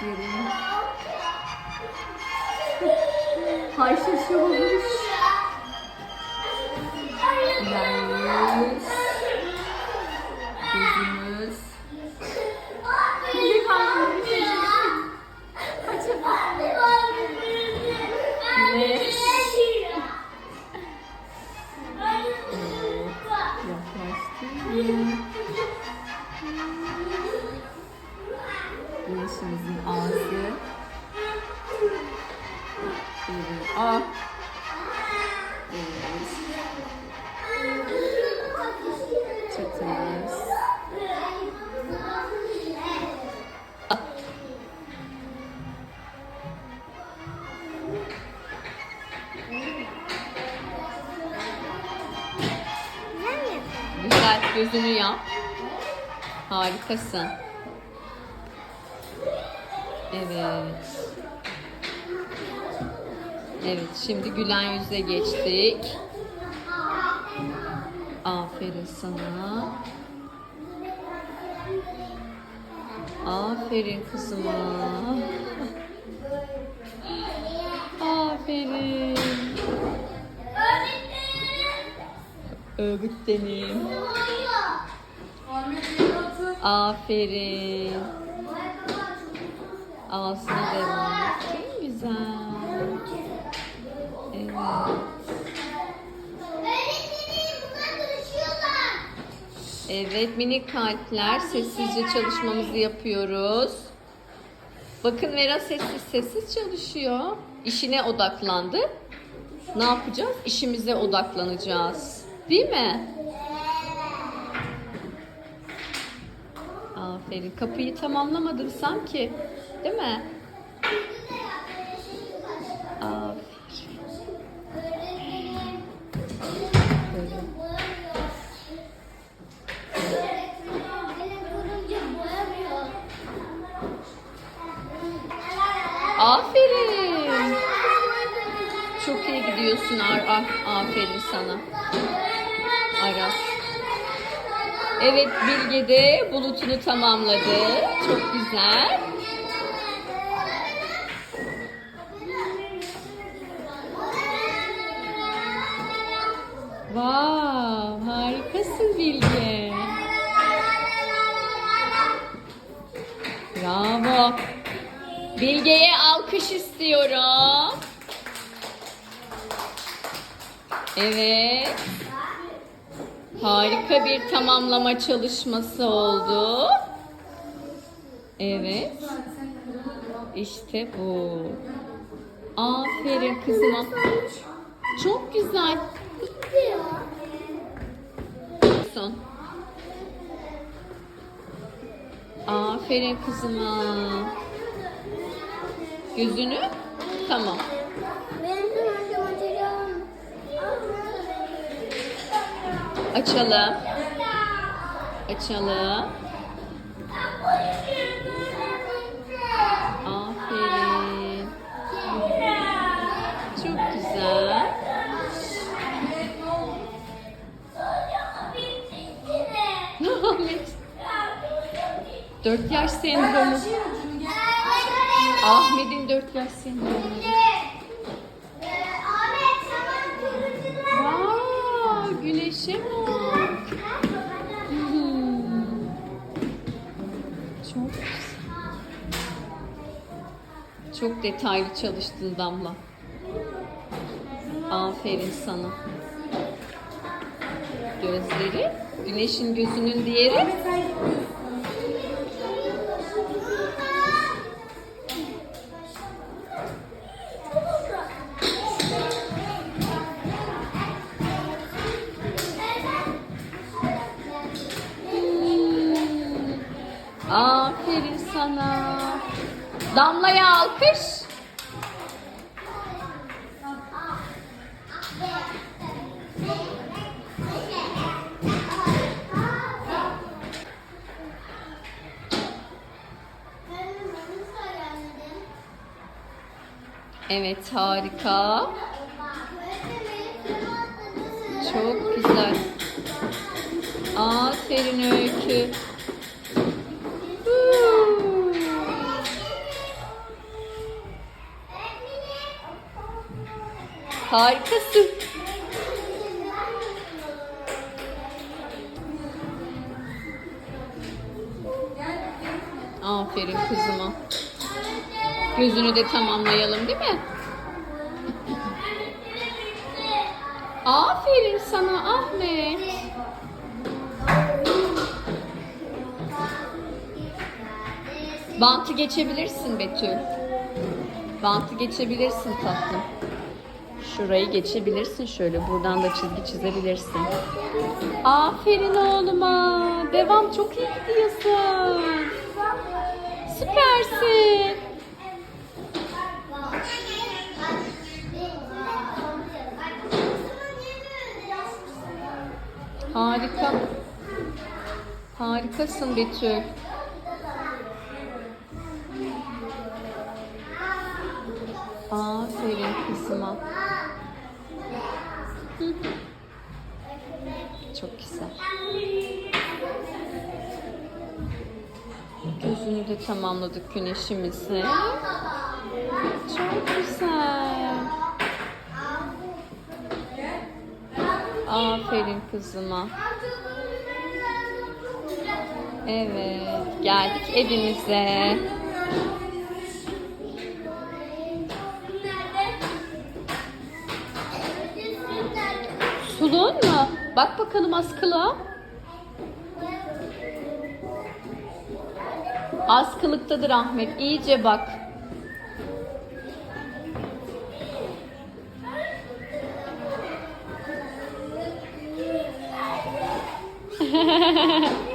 Güzelmiş. Gözümüz. Bir kalbimiz. Güneş. Yaklaştırdım. Güneşimizin gözünü yap. Harikasın. Evet. Evet şimdi gülen yüze geçtik. Aferin sana. Aferin kızıma. Aferin. Öğretmenim. Aferin. Ağzına devam. Çok güzel. Evet. Evet minik kalpler sessizce çalışmamızı yapıyoruz. Bakın Vera sessiz sessiz çalışıyor. İşine odaklandı. Ne yapacağız? İşimize odaklanacağız. Değil mi? Aferin. Kapıyı tamamlamadım sanki. Değil mi? Aferin. Aferin. Çok iyi gidiyorsun Ar aferin sana. Aras. Evet Bilge de bulutunu tamamladı. Çok güzel. Wow, harikasın Bilge. Bravo. Bilge'ye alkış istiyorum. Evet. Harika bir tamamlama çalışması oldu. Evet. İşte bu. Aferin kızıma. Çok güzel. Son. Aferin kızıma. Gözünü. Tamam. Açalım. Açalım. Aferin. Çok güzel. Ahmet. Dört yaş sendromu. Ahmet'in dört yaş sendromu. Hmm. Çok. Çok detaylı çalıştın Damla. Aferin sana. Gözleri, güneşin gözünün diğeri. Damlaya alkış. Evet harika. Çok güzel. Aferin Öykü. Harikasın. Aferin kızıma. Gözünü de tamamlayalım değil mi? Aferin sana Ahmet. Bantı geçebilirsin Betül. Bantı geçebilirsin tatlım. Şurayı geçebilirsin şöyle. Buradan da çizgi çizebilirsin. Aferin oğluma. Devam çok iyi gidiyorsun. Süpersin. Harika. Harikasın Betül. Hı. Çok güzel. Gözünü de tamamladık güneşimizi. Çok güzel. Aferin kızıma. Evet, geldik evimize. Bak bakalım askılığa. Askılıktadır Ahmet. İyice bak. Hehehehe